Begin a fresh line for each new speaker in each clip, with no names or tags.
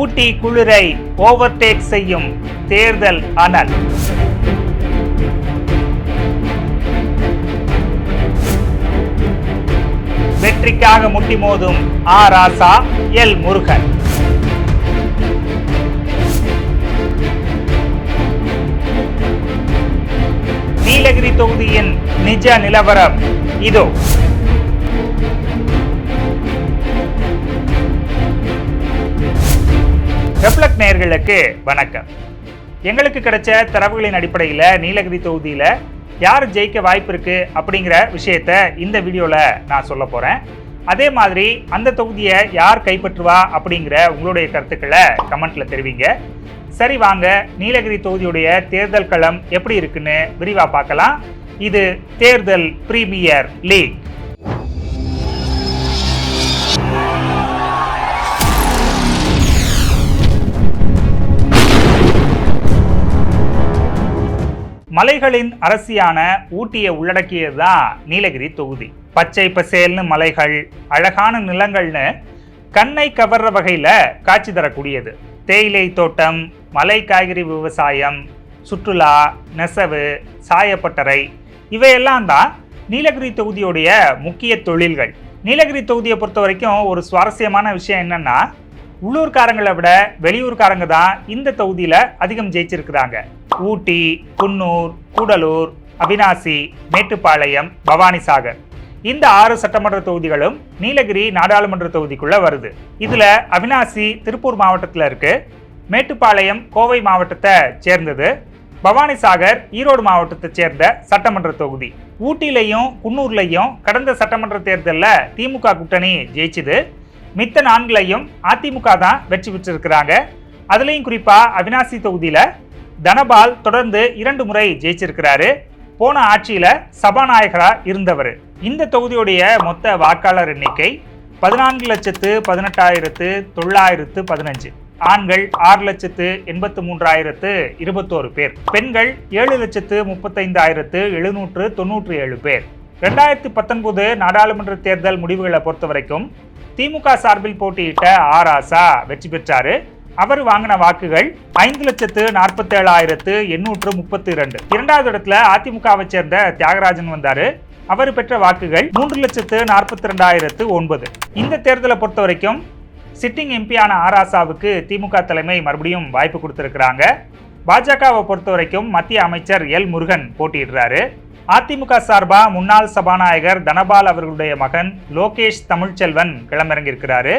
ஊட்டி குளிரை ஓவர்டேக் செய்யும் தேர்தல் அனல். வெற்றிக்காக முட்டி மோதும் ஆ ராசா எல் முருகன். நீலகிரி தொகுதியின் நிஜ நிலவரம் இதோ. ரெப்ளக் நேயர்களுக்கு வணக்கம். எங்களுக்கு கிடைச்ச தரவுகளின் அடிப்படையில் நீலகிரி தொகுதியில் யார் ஜெயிக்க வாய்ப்பு இருக்கு அப்படிங்கிற விஷயத்த இந்த வீடியோவில் நான் சொல்ல போகிறேன் அதே மாதிரி அந்த தொகுதியை யார் கைப்பற்றுவா அப்படிங்கிற உங்களுடைய கருத்துக்களை கமெண்ட்ல தெரிவிங்க. சரி வாங்க. நீலகிரி தொகுதியுடைய தேர்தல் களம் எப்படி இருக்குன்னு விரிவாக பார்க்கலாம். இது தேர்தல் பிரீமியர் லீக். மலைகளின் அரசியான ஊட்டியை உள்ளடக்கியது தான் நீலகிரி தொகுதி. பச்சை பசேல்னு மலைகள் அழகான நிலங்கள்னு கண்ணை கவர்ற வகையில் காட்சி தரக்கூடியது. தேயிலை தோட்டம் மலை காய்கறி விவசாயம் சுற்றுலா நெசவு சாயப்பட்டறை இவையெல்லாம் தான் நீலகிரி தொகுதியுடைய முக்கிய தொழில்கள். நீலகிரி தொகுதியை பொறுத்த வரைக்கும் ஒரு சுவாரஸ்யமான விஷயம் என்னென்னா உள்ளூர்காரங்களை விட வெளியூர்காரங்க தான் இந்த தொகுதியில் அதிகம் ஜெயிச்சிருக்கிறாங்க. ஊட்டி குன்னூர் கூடலூர் அவினாசி மேட்டுப்பாளையம் பவானிசாகர். இந்த ஆறு சட்டமன்ற தொகுதிகளும் நீலகிரி நாடாளுமன்ற தொகுதிக்குள்ள வருது. இதுல அவினாசி திருப்பூர் மாவட்டத்தில் இருக்கு. மேட்டுப்பாளையம் கோவை மாவட்டத்தை சேர்ந்தது. பவானிசாகர் ஈரோடு மாவட்டத்தை சேர்ந்த சட்டமன்ற தொகுதி. ஊட்டிலையும் குன்னூர்லையும் கடந்த சட்டமன்ற தேர்தலில் திமுக கூட்டணி ஜெயிச்சுது. மித்த நான்குலையும் அதிமுக தான் வெற்றி பெற்றிருக்கிறாங்க. அதுலேயும் குறிப்பாக அவினாசி தொகுதியில் தனபால் தொடர்ந்து இரண்டு முறை ஜெயிச்சிருக்கிறாரு. போன ஆட்சியில் சபாநாயகராக இருந்தவர். இந்த தொகுதியுடைய மொத்த வாக்காளர் எண்ணிக்கை பதினான்கு லட்சத்து பதினெட்டாயிரத்து தொள்ளாயிரத்து பதினஞ்சு. ஆண்கள் ஆறு லட்சத்து எண்பத்து மூன்றாயிரத்து இருபத்தோரு பேர். பெண்கள் ஏழு லட்சத்து முப்பத்தைந்தாயிரத்து எழுநூற்று தொண்ணூற்றி ஏழு பேர். ரெண்டாயிரத்தி பத்தொன்பது நாடாளுமன்ற தேர்தல் முடிவுகளை பொறுத்த வரைக்கும் திமுக சார்பில் போட்டியிட்ட ஆர் ஆசா வெற்றி பெற்றாரு. அவர் வாங்கின வாக்குகள் ஐந்து லட்சத்து நாற்பத்தேழாயிரத்து எண்ணூற்று முப்பத்தி இரண்டு இரண்டாவது இடத்துல அதிமுகவை சேர்ந்த தியாகராஜன் வந்தாரு. அவர் பெற்ற வாக்குகள் மூன்று லட்சத்து நாற்பத்தி ரெண்டாயிரத்து ஒன்பது. இந்த தேர்தலை பொறுத்த வரைக்கும் சிட்டிங் எம்பியான ஆராசாவுக்கு திமுக தலைமை மறுபடியும் வாய்ப்பு கொடுத்துருக்கிறாங்க. பாஜகவை பொறுத்த வரைக்கும் மத்திய அமைச்சர் எல் முருகன் போட்டியிடுறாரு. அதிமுக சார்பா முன்னாள் சபாநாயகர் தனபால் அவர்களுடைய மகன் லோகேஷ் தமிழ்ச்செல்வன் களமிறங்கியிருக்கிறாரு.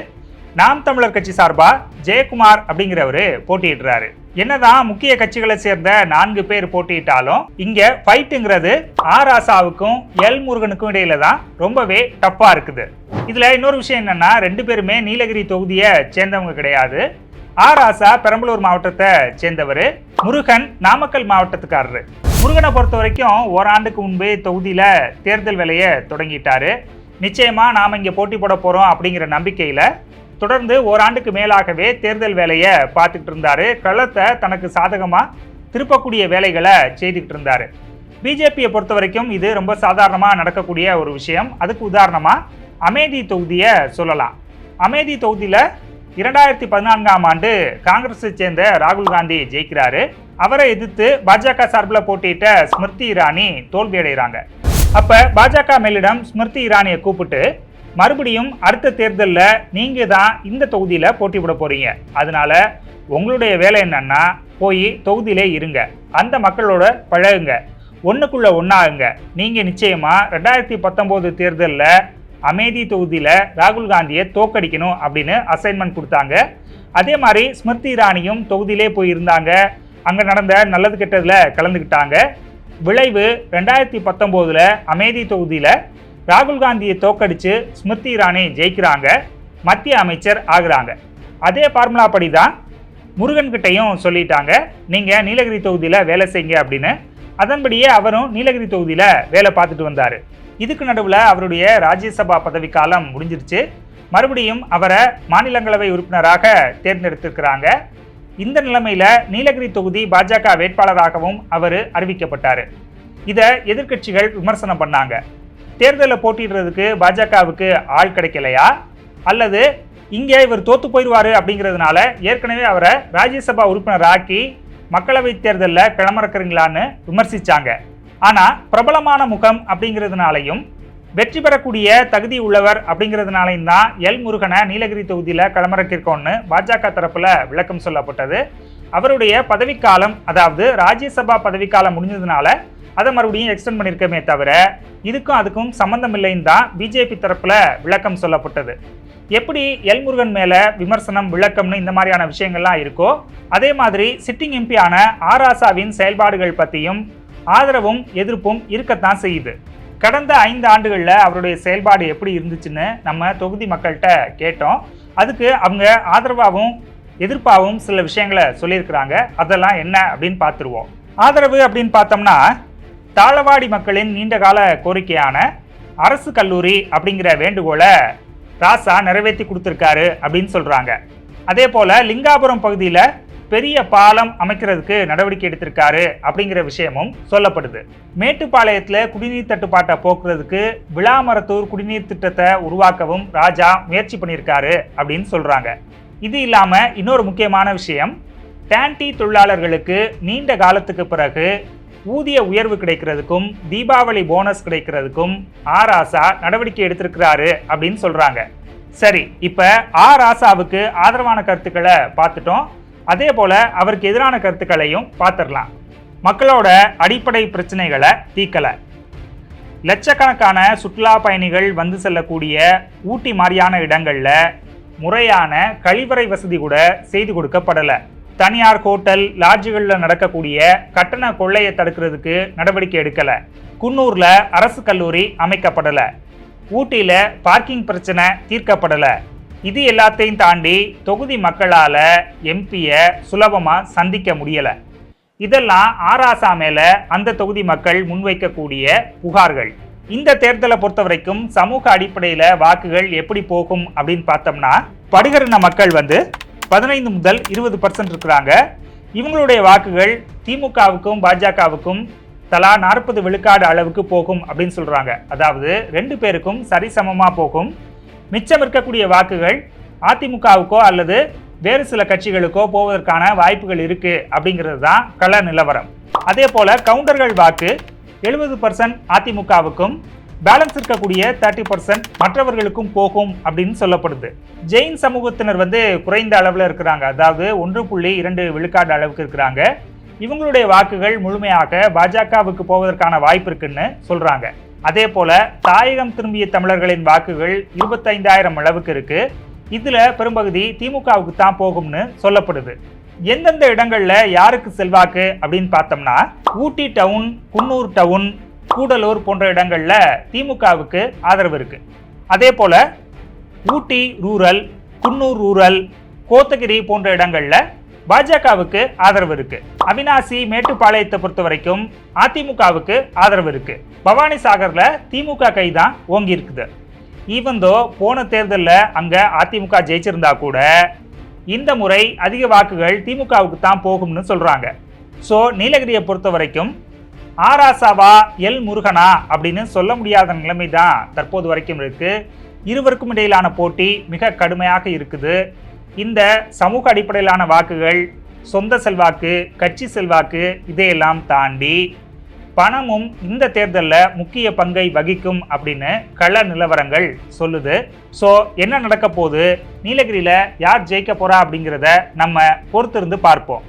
நாம் தமிழர் கட்சி சார்பா ஜெயக்குமார் அப்படிங்கிறவரு போட்டியிடுறாரு. என்னதான் முக்கிய கட்சிகளை சேர்ந்த நான்கு பேர் போட்டியிட்டாலும் இங்க ஃபைட்டுங்கிறது ஆர் ஆசாவுக்கும் எல் முருகனுக்கும் இடையில தான் ரொம்பவே டஃப்பா இருக்குது. இதுல இன்னொரு விஷயம் என்னன்னா ரெண்டு பேருமே நீலகிரி தொகுதியை சேர்ந்தவங்க கிடையாது. ஆர் ஆசா பெரம்பலூர் மாவட்டத்தை சேர்ந்தவர் முருகன் நாமக்கல் மாவட்டத்துக்காரரு. முருகனை பொறுத்த வரைக்கும் ஓராண்டுக்கு முன்பே தொகுதியில தேர்தல் வேலையை தொடங்கிட்டாரு. நிச்சயமா நாம இங்க போட்டி போட போறோம் அப்படிங்கிற நம்பிக்கையில தொடர்ந்து ஓராண்டுக்கு மேலாகவே தேர்தல் வேலையை பார்த்துக்கிட்டு இருந்தாரு. களத்தை தனக்கு சாதகமாக திருப்பக்கூடிய வேலைகளை செய்துக்கிட்டு இருந்தாரு. பிஜேபியை பொறுத்த வரைக்கும் இது ரொம்ப சாதாரணமாக நடக்கக்கூடிய ஒரு விஷயம். அதுக்கு உதாரணமாக அமேதி தொகுதியை சொல்லலாம். அமேதி தொகுதியில் இரண்டாயிரத்தி பதினான்காம் ஆண்டு காங்கிரஸை சேர்ந்த ராகுல் காந்தி ஜெயிக்கிறாரு. அவரை எதிர்த்து பாஜக சார்பில் போட்டியிட்ட ஸ்மிருதி இரானி தோல்வியடைகிறாங்க. அப்போ பாஜக மேலிடம் ஸ்மிருதி இரானியை கூப்பிட்டு மறுபடியும் அடுத்த தேர்தலில் நீங்கள் தான் இந்த தொகுதியில் போட்டி போட போகிறீங்க அதனால் உங்களுடைய வேலை என்னன்னா போய் தொகுதியிலே இருங்க. அந்த மக்களோட பழகுங்க. ஒன்றுக்குள்ளே ஒன்றாகுங்க நீங்கள் நிச்சயமாக ரெண்டாயிரத்தி பத்தொம்போது தேர்தலில் அமேதி தொகுதியில் ராகுல் காந்தியை தோக்கடிக்கணும் அப்படின்னு அசைன்மெண்ட் கொடுத்தாங்க. அதே மாதிரி ஸ்மிருதி இரானியும் தொகுதியிலே போயிருந்தாங்க. அங்கே நடந்த நல்லது கெட்டதில் கலந்துக்கிட்டாங்க. விளைவு ரெண்டாயிரத்தி பத்தொம்போதில் அமேதி தொகுதியில் ராகுல் காந்தியை தோக்கடித்து ஸ்மிருதி இரானி ஜெயிக்கிறாங்க. மத்திய அமைச்சர் ஆகுறாங்க. அதே ஃபார்முலா படி தான் முருகன்கிட்டையும் சொல்லிட்டாங்க. நீங்கள் நீலகிரி தொகுதியில் வேலை செய்யுங்க அப்படின்னு. அதன்படியே அவரும் நீலகிரி தொகுதியில் வேலை பார்த்துட்டு வந்தார். இதுக்கு நடுவில் அவருடைய ராஜ்யசபா பதவிக்காலம் முடிஞ்சிருச்சு. மறுபடியும் அவரை மாநிலங்களவை உறுப்பினராக தேர்ந்தெடுத்திருக்கிறாங்க. இந்த நிலைமையில் நீலகிரி தொகுதி பாஜக வேட்பாளராகவும் அவர் அறிவிக்கப்பட்டார். இதை எதிர்க்கட்சிகள் விமர்சனம் பண்ணாங்க. தேர்தலில் போட்டிடுறதுக்கு பாஜகவுக்கு ஆள் கிடைக்கலையா? அல்லது இங்கே இவர் தோத்து போயிடுவாரு அப்படிங்கிறதுனால ஏற்கனவே அவரை ராஜ்யசபா உறுப்பினர் ஆக்கி மக்களவைத் தேர்தலில் கிளம்பறக்குறீங்களான்னு விமர்சிச்சாங்க. ஆனால் பிரபலமான முகம் அப்படிங்கிறதுனாலையும் வெற்றி பெறக்கூடிய தகுதி உள்ளவர் அப்படிங்கிறதுனாலையும் தான் எல் முருகனை நீலகிரி தொகுதியில் களமிறக்கிருக்கோன்னு பாஜக தரப்புல விளக்கம் சொல்லப்பட்டது. அவருடைய பதவிக்காலம் அதாவது ராஜ்யசபா பதவிக்காலம் முடிஞ்சதுனால அதை மறுபடியும் எக்ஸ்டெண்ட் பண்ணியிருக்கமே தவிர இதுக்கும் அதுக்கும் சம்மந்தம் இல்லைன்னு தான் பிஜேபி தரப்புல விளக்கம் சொல்லப்பட்டது. எப்படி எல் முருகன் மேல விமர்சனம் விளக்கம்னு இந்த மாதிரியான விஷயங்கள்லாம் இருக்கோ அதே மாதிரி சிட்டிங் எம்பியான ஆர் ஆசாவின் செயல்பாடுகள் பற்றியும் ஆதரவும் எதிர்ப்பும் இருக்கத்தான் செய்யுது. கடந்த ஐந்து ஆண்டுகளில் அவருடைய செயல்பாடு எப்படி இருந்துச்சுன்னு நம்ம தொகுதி மக்கள்கிட்ட கேட்டோம். அதுக்கு அவங்க ஆதரவாகவும் எதிர்ப்பாகவும் சில விஷயங்களை சொல்லியிருக்கிறாங்க. அதெல்லாம் என்ன அப்படின்னு பார்த்துருவோம். ஆதரவு அப்படின்னு பார்த்தோம்னா தாளவாடி மக்களின் நீண்டகால கோரிக்கையான அரசு கல்லூரி அப்படிங்கிற வேண்டுகோளை ராசா நிறைவேற்றி கொடுத்துருக்காரு அப்படின்னு சொல்கிறாங்க அதே போல் லிங்காபுரம் பகுதியில் பெரிய பாலம் அமைக்கிறதுக்கு நடவடிக்கை எடுத்திருக்காரு அப்படிங்கிற விஷயமும் சொல்லப்படுது. மேட்டுப்பாளையத்தில் குடிநீர் தட்டுப்பாட்டை போக்குறதுக்கு விழாமரத்தூர் குடிநீர் திட்டத்தை உருவாக்கவும் ராஜா முயற்சி பண்ணியிருக்காரு அப்படின்னு சொல்கிறாங்க இது இல்லாமல் இன்னொரு முக்கியமான விஷயம் டேன்டி தொழிலாளர்களுக்கு நீண்ட காலத்துக்கு பிறகு ஊதிய உயர்வு கிடைக்கிறதுக்கும் தீபாவளி போனஸ் கிடைக்கிறதுக்கும் ஆர் ஆசா நடவடிக்கை எடுத்திருக்கிறாரு அப்படின்னு சொல்றாங்க. சரி இப்ப ஆர் ஆசாவுக்கு ஆதரவான கருத்துக்களை பார்த்துட்டோம். அதே போல அவருக்கு எதிரான கருத்துக்களையும் பார்த்துடலாம். மக்களோட அடிப்படை பிரச்சனைகளை தீக்கலை லட்சக்கணக்கான சுற்றுலா பயணிகள் வந்து செல்லக்கூடிய ஊட்டி மாதிரியான இடங்களில் முறையான கழிவறை வசதி கூட செய்து கொடுக்கப்படலை. தனியார் ஹோட்டல் லாட்ஜுகளில் நடக்கக்கூடிய கட்டண கொள்ளையை தடுக்கிறதுக்கு நடவடிக்கை எடுக்கலை. குன்னூரில் அரசு கல்லூரி அமைக்கப்படலை. ஊட்டியில் பார்க்கிங் பிரச்சனை தீர்க்கப்படலை. இது எல்லாத்தையும் தாண்டி தொகுதி மக்களால் எம்பியை சுலபமாக சந்திக்க முடியலை. இதெல்லாம் ஆராசா மேலே அந்த தொகுதி மக்கள் முன்வைக்கக்கூடிய புகார்கள். இந்த தேர்தலை பொறுத்த வரைக்கும் சமூக அடிப்படையில் வாக்குகள் எப்படி போகும் அப்படின்னு பார்த்தோம்னா படுகரின மக்கள் வந்து பதினைந்து முதல் இருபது பர்சன்ட் இருக்கிறாங்க. இவங்களுடைய வாக்குகள் திமுகவுக்கும் பாஜகவுக்கும் தலா நாற்பது விழுக்காடு அளவுக்கு போகும் அப்படின்னு சொல்றாங்க. அதாவது ரெண்டு பேருக்கும் சரிசமமாக போகும். மிச்சம் இருக்கக்கூடிய வாக்குகள் அதிமுகவுக்கோ அல்லது வேறு சில கட்சிகளுக்கோ போவதற்கான வாய்ப்புகள் இருக்கு அப்படிங்கிறது தான் கள நிலவரம். அதே போல கவுண்டர்கள் வாக்கு எழுபது பர்சன்ட் அதிமுகவுக்கும் பேலன்ஸ் இருக்கக்கூடிய தேர்ட்டி பர்சன்ட் மற்றவர்களுக்கும் போகும் அப்படின்னு சொல்லப்படுது. ஜெயின் சமூகத்தினர் வந்து குறைந்த அளவில் இருக்கிறாங்க. அதாவது ஒன்று புள்ளி இரண்டு விழுக்காடு அளவுக்கு இருக்கிறாங்க. இவங்களுடைய வாக்குகள் முழுமையாக பாஜகவுக்கு போவதற்கான வாய்ப்பு இருக்குன்னு சொல்றாங்க. அதே போல தாயகம் திரும்பிய தமிழர்களின் வாக்குகள் இருபத்தைந்தாயிரம் அளவுக்கு இருக்கு. இதுல பெரும்பகுதி திமுகவுக்கு தான் போகும்னு சொல்லப்படுது. எந்தெந்த இடங்கள்ல யாருக்கு செல்வாக்கு அப்படின்னு பார்த்தோம்னா ஊட்டி டவுன் குன்னூர் டவுன் கூடலூர் போன்ற இடங்கள்ல திமுகவுக்கு ஆதரவு இருக்கு. அதே போல ஊட்டி ரூரல் குன்னூர் ரூரல் கோத்தகிரி போன்ற இடங்கள்ல பாஜகவுக்கு ஆதரவு இருக்கு. அவினாசி மேட்டுப்பாளையத்தை பொறுத்த வரைக்கும் அதிமுகவுக்கு ஆதரவு இருக்கு. பவானி சாகர்ல திமுக கை தான் ஓங்கி இருக்குது. ஈவந்தோ போன தேர்தலில் அங்க அதிமுக ஜெயிச்சிருந்தா கூட இந்த முறை அதிக வாக்குகள் திமுகவுக்கு தான் போகும்னு சொல்றாங்க. ஸோ நீலகிரியை பொறுத்த வரைக்கும் ஆராசாவா எல் முருகனா அப்படின்னு சொல்ல முடியாத நிலைமை தான் தற்போது வரைக்கும் இருக்கு. இருவருக்கும் இடையிலான போட்டி மிக கடுமையாக இருக்குது. இந்த சமூக அடிப்படையிலான வாக்குகள் சொந்த செல்வாக்கு கட்சி செல்வாக்கு இதையெல்லாம் தாண்டி பணமும் இந்த தேர்தலில் முக்கிய பங்கை வகிக்கும் அப்படின்னு கள நிலவரங்கள் சொல்லுது. ஸோ என்ன நடக்க போகுது? நீலகிரியில் யார் ஜெயிக்க போகிறா அப்படிங்கிறத நம்ம பொறுத்திருந்து பார்ப்போம்.